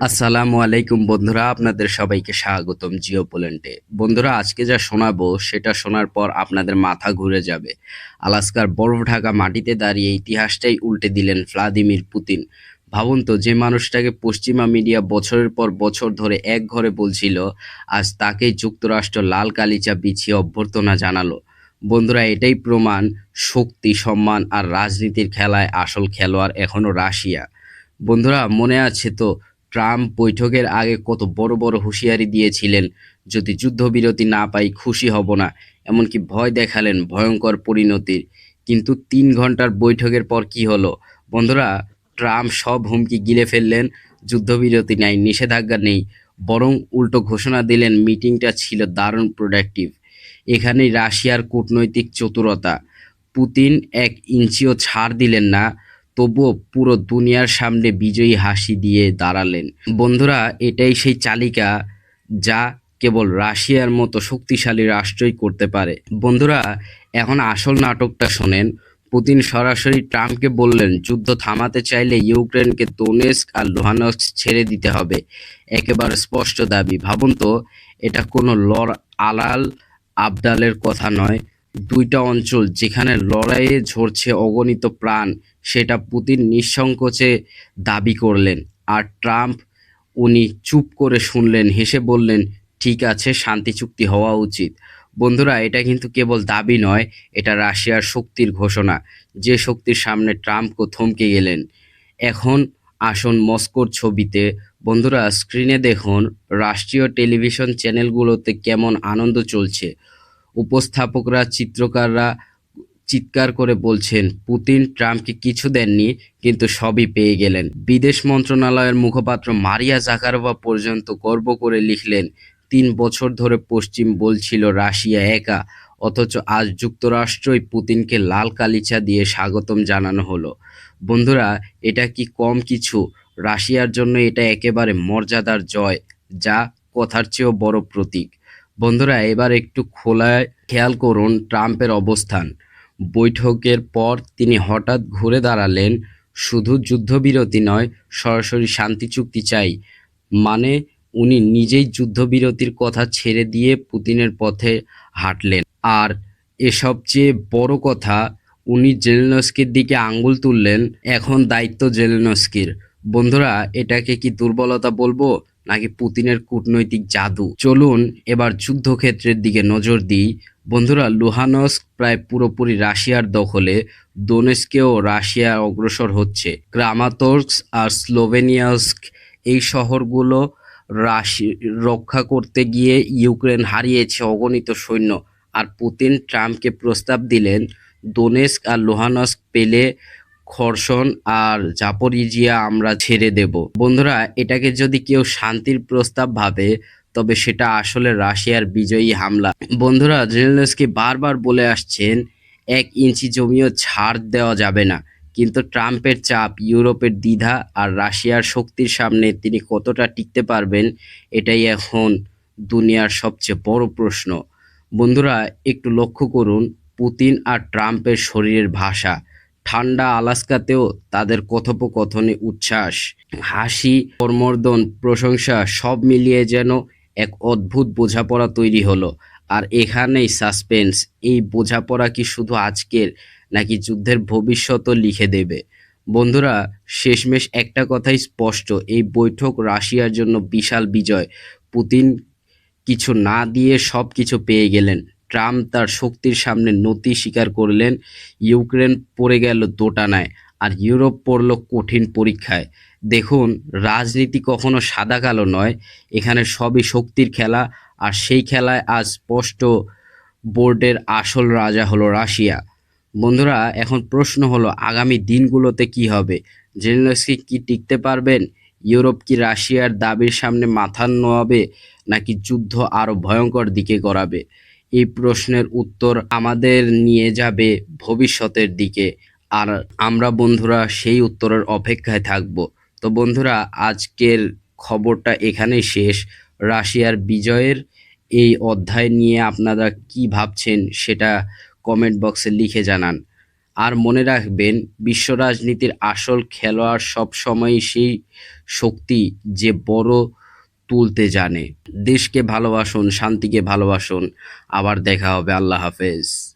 আসসালামু আলাইকুম বন্ধুরা, আপনাদের সবাইকে স্বাগতম জিও পোল্যান্ডে। বন্ধুরা, আজকে যা শোনাবো, সেটা শোনার পর আপনাদের মাথা ঘুরে যাবে। আলাস্কার বরফ ঢাকা মাটিতে দাঁড়িয়ে ইতিহাসটাই উল্টে দিলেন ভ্লাদিমির পুতিন। ভাবুন তো, যে মানুষটাকে পশ্চিমা মিডিয়া বছরের পর বছর ধরে এক ঘরে বলছিল, আজ তাকেই যুক্তরাষ্ট্র লাল কালিচা বিছিয়ে অভ্যর্থনা জানালো। বন্ধুরা, এটাই প্রমাণ শক্তি, সম্মান আর রাজনীতির খেলায় আসল খেলোয়াড় এখনও রাশিয়া। বন্ধুরা, মনে আছে তো ট্রাম্প বৈঠকের আগে কত বড় বড় হুঁশিয়ারি দিয়েছিলেন, যদি যুদ্ধবিরতি না পাই খুশি হব না, এমনকি ভয় দেখালেন ভয়ঙ্কর পরিণতির। কিন্তু তিন ঘণ্টার বৈঠকের পর কি হলো? বন্ধুরা, ট্রাম্প সব হুমকি গিলে ফেললেন, যুদ্ধবিরতি নাই নিষেধাজ্ঞা নেই, বরং উল্টো ঘোষণা দিলেন মিটিংটা ছিল দারুণ প্রোডাক্টিভ। এখানেই রাশিয়ার কূটনৈতিক চতুরতা। পুতিন এক ইঞ্চিও ছাড় দিলেন না তবুও পুরো দুনিয়ার সামনে বিজয়ী হাসি দিয়ে দাঁড়ালেন। বন্ধুরা, এটাই সেই চালিকা যা কেবল রাশিয়ার মতো শক্তিশালী রাষ্ট্রই করতে পারে। বন্ধুরা, এখন আসল নাটকটা শোনেন। পুতিন সরাসরি ট্রাম্পকে বললেন, যুদ্ধ থামাতে চাইলে ইউক্রেনকে দোনেস্ক আর লোহানস্ক ছেড়ে দিতে হবে। একেবারে স্পষ্ট দাবি। ভাবুন তো, এটা কোনো লড় আলাল আবদালের কথা নয়। দুইটা অঞ্চল যেখানে লড়াইয়ে ঝরছে অগণিত প্রাণ, সেটা পুতিন নিঃসংকোচে দাবি করলেন। আর ট্রাম্প, উনি চুপ করে শুনলেন, হেসে বললেন, ঠিক আছে, শান্তি চুক্তি হওয়া উচিত। বন্ধুরা, এটা কিন্তু কেবল দাবি নয়, এটা রাশিয়ার শক্তির ঘোষণা। যে শক্তির সামনে ট্রাম্পকে থমকে গেলেন। এখন আসুন মস্কোর ছবিতে। বন্ধুরা, স্ক্রিনে দেখুন, রাষ্ট্রীয় টেলিভিশন চ্যানেলগুলোতে কেমন আনন্দ চলছে। উপস্থাপকরা, চিত্রকাররা চিৎকার করে বলছেন, পুতিন ট্রাম্পকে কিছু দেননি, কিন্তু সবই পেয়ে গেলেন। বিদেশ মন্ত্রণালয়ের মুখপাত্র মারিয়া জাকারোভা পর্যন্ত গর্ব করে লিখলেন, তিন বছর ধরে পশ্চিম বলছিল রাশিয়া একা, অথচ আজ যুক্তরাষ্ট্রই পুতিনকে লাল কালিচা দিয়ে স্বাগতম জানানো হলো। বন্ধুরা, এটা কি কম কিছু? রাশিয়ার জন্য এটা একেবারে মর্যাদার জয়, যা কথার চেয়েও বড় প্রতীক। বন্ধুরা, এবার একটু খোলায় খেয়াল করুন ট্রাম্পের অবস্থান। বৈঠকের পর তিনি হঠাৎ ঘুরে দাঁড়ালেন, শুধু যুদ্ধবিরতি নয়, সরাসরি শান্তি চুক্তি চাই। মানে উনি নিজেই যুদ্ধবিরতির কথা ছেড়ে দিয়ে পুতিনের পথে হাঁটলেন। আর এসব চেয়ে বড় কথা, উনি জেলেনস্কির দিকে আঙ্গুল তুললেন, এখন দায়িত্ব জেলেনস্কির। বন্ধুরা, এটাকে কি দুর্বলতা বলব? নাকি পুতিনের কূটনৈতিক জাদু? চলুন এবার যুদ্ধক্ষেত্রের দিকে নজর দিই। বন্ধুরা, লুহানস্ক প্রায় পুরোপুরি রাশিয়ার দখলে দোনেস্কেও রাশিয়া অগ্রসর হচ্ছে। ক্রামাতোর্স আর স্লোভেনিয়াস্ক এই শহরগুলো রাশি, রক্ষা করতে গিয়ে ইউক্রেন হারিয়েছে অগণিত সৈন্য। আর পুতিন ট্রাম্পকে প্রস্তাব দিলেন দোনেস্ক আর লোহানস্ক পেলে খর্ষণ আর জাপরিজিয়া আমরা ছেড়ে দেব। বন্ধুরা, এটাকে যদি কেউ শান্তির প্রস্তাব ভাবে, তবে সেটা আসলে রাশিয়ার বিজয়ী হামলা। বন্ধুরা, জেলেনস্কি বারবার বলে আসছেন, এক ইঞ্চি জমিও ছাড় দেওয়া যাবে না। কিন্তু ট্রাম্পের চাপ, ইউরোপের দ্বিধা আর রাশিয়ার শক্তির সামনে তিনি কতটা টিকতে পারবেন, এটাই এখন দুনিয়ার সবচেয়ে বড় প্রশ্ন। বন্ধুরা, একটু লক্ষ্য করুন, পুতিন আর ট্রাম্পের শরীরের ভাষা। ঠান্ডা আলাস্কাতেও তাদের কথোপকথনে উচ্ছ্বাস, হাসি কর্মর্দন প্রশংসা সব মিলিয়ে যেন এক অদ্ভুত বোঝাপড়া তৈরি হলো। আর এখানেই সাসপেন্স, এই বোঝাপড়া কি শুধু আজকের, নাকি যুদ্ধের ভবিষ্যতও লিখে দেবে? বন্ধুরা, শেষমেশ একটা কথাই স্পষ্ট, এই বৈঠক রাশিয়ার জন্য বিশাল বিজয়। পুতিন কিছু না দিয়ে সব কিছু পেয়ে গেলেন। ট্রাম্প তার শক্তির সামনে নতি স্বীকার করলেন, ইউক্রেন পড়ে গেল দোটানায় আর ইউরোপ পড়ল কঠিন পরীক্ষায়। দেখুন, রাজনীতি কখনো সাদা কালো নয়, এখানে সবই শক্তির খেলা আর সেই খেলায় আজ স্পষ্ট বোর্ডের আসল রাজা হলো রাশিয়া। বন্ধুরা, এখন প্রশ্ন হলো, আগামী দিনগুলোতে কি হবে? জেলেনস্কি কি টিকতে পারবেন? ইউরোপ কি রাশিয়ার দাবির সামনে মাথা নোয়াবে নাকি যুদ্ধ আরও ভয়ঙ্কর দিকে গড়াবে? এই প্রশ্নের উত্তর আমাদের নিয়ে যাবে ভবিষ্যতের দিকে। আর আমরা বন্ধুরা সেই উত্তরের অপেক্ষায় থাকব। তো বন্ধুরা, আজকের খবরটা এখানেই শেষ। রাশিয়ার বিজয়ের এই অধ্যায় নিয়ে আপনারা কি ভাবছেন সেটা কমেন্ট বক্সে লিখে জানান। আর মনে রাখবেন, বিশ্ব রাজনীতির আসল খেলোয়াড় সবসময়ই সেই শক্তি, যে বড় তুলতে জানে। দেশকে ভালোবাসুন শান্তিকে ভালোবাসুন। আবার দেখা হবে। আল্লাহ হাফেজ।